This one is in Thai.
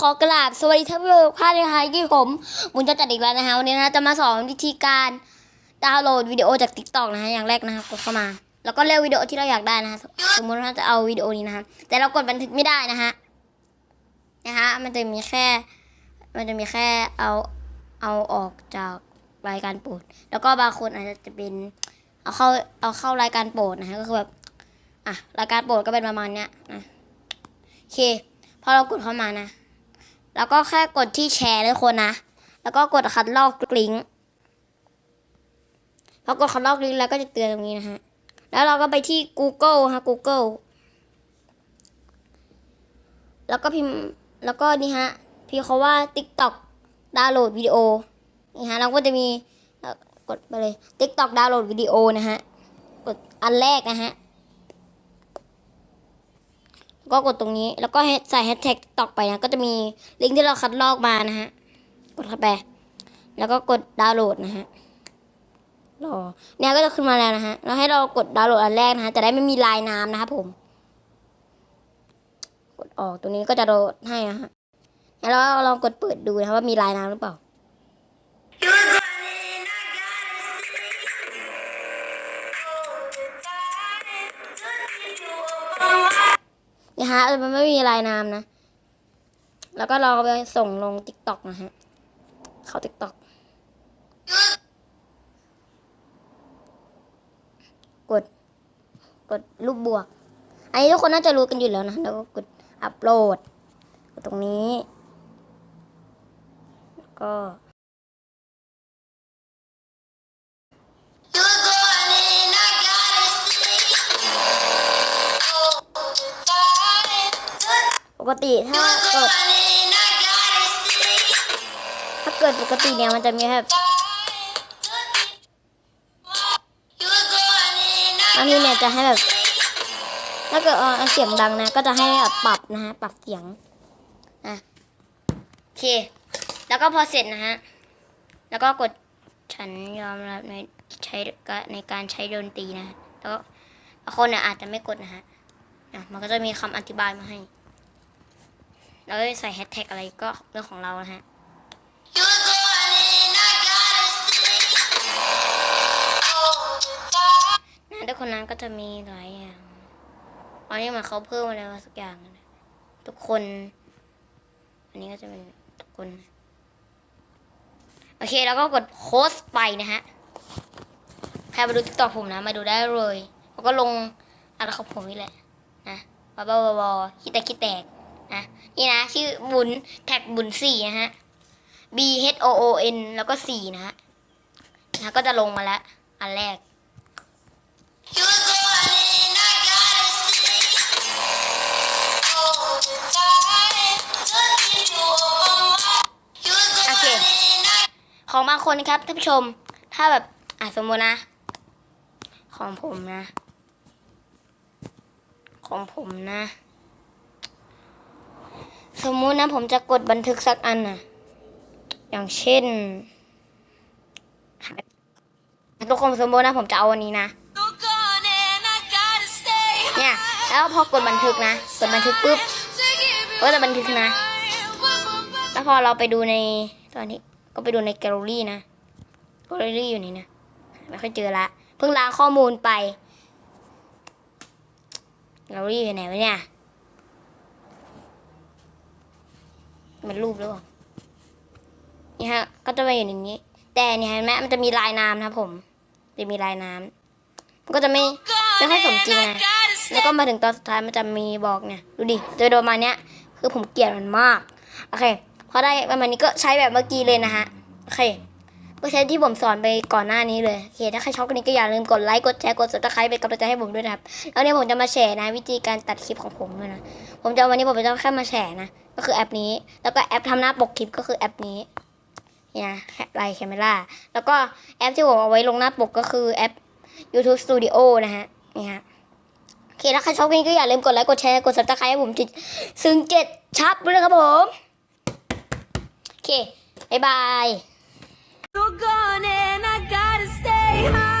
ขอกราบสวัสดีท่านผู้ชมค่ะในไฮที่ผมบุญจะจัดอีกแล้วนะคะวันนี้นะคะจะมาสอนวิธีการดาวน์โหลดวิดีโอจากติ๊กต็อกนะคะอย่างแรกนะคะกดเข้ามา แล้วก็เลือกวิดีโอที่เราอยากได้นะคะสมมติว่าจะเอาวิดีโอนี้นะคะแต่เรากดบันทึกไม่ได้นะคะนะคะมันจะมีแค่ มันจะมีแค่เอาเอาออกจากรายการโปรดแล้วก็บางคนอาจจะเป็นเอาเข้าเอาเข้ารายการโปรดนะคะก็คือแบบอะรายการโปรดก็เป็นประมาณเนี้ยนะโอเคพอเรากดเข้ามานะ แล้วก็แค่กดที่แชร์เลยคนนะ แล้วก็กดคัดลอกลิงก์พอกดคัดลอกลิงก์แล้วก็จะเตือนตรงนี้นะฮะ แล้วเราก็ไปที่ Google ฮะ Google แล้วก็พิมพ์ แล้วก็นี่ฮะพิมเขาว่า TikTok ดาวน์โหลดวิดีโอ นี่ฮะ เราก็จะมี กดไปเลย TikTok ดาวน์โหลดวิดีโอนะฮะ กดอันแรกนะฮะ ก็กดตรงนี้ แล้วก็ใส่แฮชแท็กตอกไปนะ ก็จะมีลิงก์ที่เราคัดลอกมานะฮะ กดเข้าไป แล้วก็กดดาวน์โหลดนะฮะรอเนี่ยก็จะขึ้นมาแล้วนะฮะแล้วให้เรากดดาวน์โหลดอันแรกนะฮะ จะได้ไม่มีลายน้ำนะครับผม กดออกตรงนี้ก็จะโหลดให้นะฮะแล้วเราลองกดเปิดดูนะครับว่ามีลายน้ำหรือเปล่า นี่ฮะมันไม่มีลายน้ำนะ แล้วก็ลองเอาไปส่งลงติ๊กต็อกนะฮะ เข้าติ๊กต็อกกด กดรูปบวก อันนี้ทุกคนน่าจะรู้กันอยู่แล้วนะ แล้วก็กดอัปโหลด กดตรงนี้ แล้วก็ กติถ้าเกิดถ้าเกิดปกติเนี่ยมันจะมีแบบบางทีเนี่ยจะให้แบบ ถ้าเกิดเอาเสียงดังนะ ก็จะให้แบบปรับนะฮะปรับเสียงอะโอเค แล้วก็พอเสร็จนะฮะแล้วก็กดฉันยอมรับในใช้ในการใช้ดนตรีนะแล้วบางคนเนี่ยอาจจะไม่กดนะฮะอะมันก็จะมีคำอธิบายมาให้ เราจะใส่แฮชแท็กอะไรก็เรื่องของเรานะฮะนะทุกคนนั้นก็จะมีหลายอย่างอันนี้มันเขาเพิ่มอะไรมาสักอย่างนะทุกคน อันนี้ก็จะเป็นทุกคน โอเคแล้วก็กดโพสต์ไปนะฮะ ใครมาดูติ๊กต็อกผมนะมาดูได้เลยแล้วก็ลงอะไรของผมนี่แหละนะบอบอบอคิดแตกคิดแตก นะนี่นะ ชื่อบุญแท็กบุญสี่นะฮะ B H O O N แล้วก็สี่นะฮะนะก็จะลงมาแล้วอันแรกโอเค ของบางคนนะครับท่านผู้ชม ถ้าแบบอะสมมตินะ ของผมนะ ของผมนะ สมมุตินะผมจะกดบันทึกสักอันน่ะอย่างเช่นทุกคนสมมตินะผมจะเอาวันนี้นะ เนี่ย แล้วพอกดบันทึกนะกดบันทึกปุ๊บก็จะบันทึกนะ แล้วพอเราไปดูในตอนนี้ก็ไปดูในแกลเลอรี่นะแกลเลอรี่อยู่นี่นะไม่ค่อยเจอละเพิ่งล้างข้อมูลไปแกลเลอรี่อยู่ไหนวะเนี่ย มันรูปหรือเปล่านี่ฮะ ก็จะไปอยู่ในนี้ แต่เนี่ยเห็นไหมมันจะมีลายน้ำนะผม จะมีลายน้ำมันก็จะไม่ไม่ค่อยสมจริงนะแล้วก็มาถึงตอนสุดท้ายมันจะมีบอกเนี่ยดูดิจะโดนมาเนี้ยคือผมเกลียดมันมาก โอเค พอได้ประมาณนี้ก็ใช้แบบเมื่อกี้เลยนะฮะ โอเค ก็ใช้ที่ผมสอนไปก่อนหน้านี้เลยโอเคถ้าใครชอบคลิปนี้ก็อย่าลืมกดไลค์กดแชร์กด subscribe เป็นกำลังใจให้ผมด้วยนะครับแล้วเนี่ยผมจะมาแชร์นะ วิธีการตัดคลิปของผมด้วยนะผมจะวันนี้ผมจะแค่มาแชร์นะก็คือแอปนี้ แล้วก็แอปทำหน้าปกคลิปก็คือแอปนี้นี่นะไลท์แคมเมราแล้วก็แอปที่ผมเอาไว้ลงหน้าปกก็คือแอป YouTube Studio นะฮะนี่ฮะโอเคถ้าใครชอบคลิปนี้ก็อย่าลืมกดไลค์กดแชร์กด subscribe ให้ผมจิตซึ่งเจ็ดชับด้วยนะครับผมโอเคบ๊ายบาย Hey.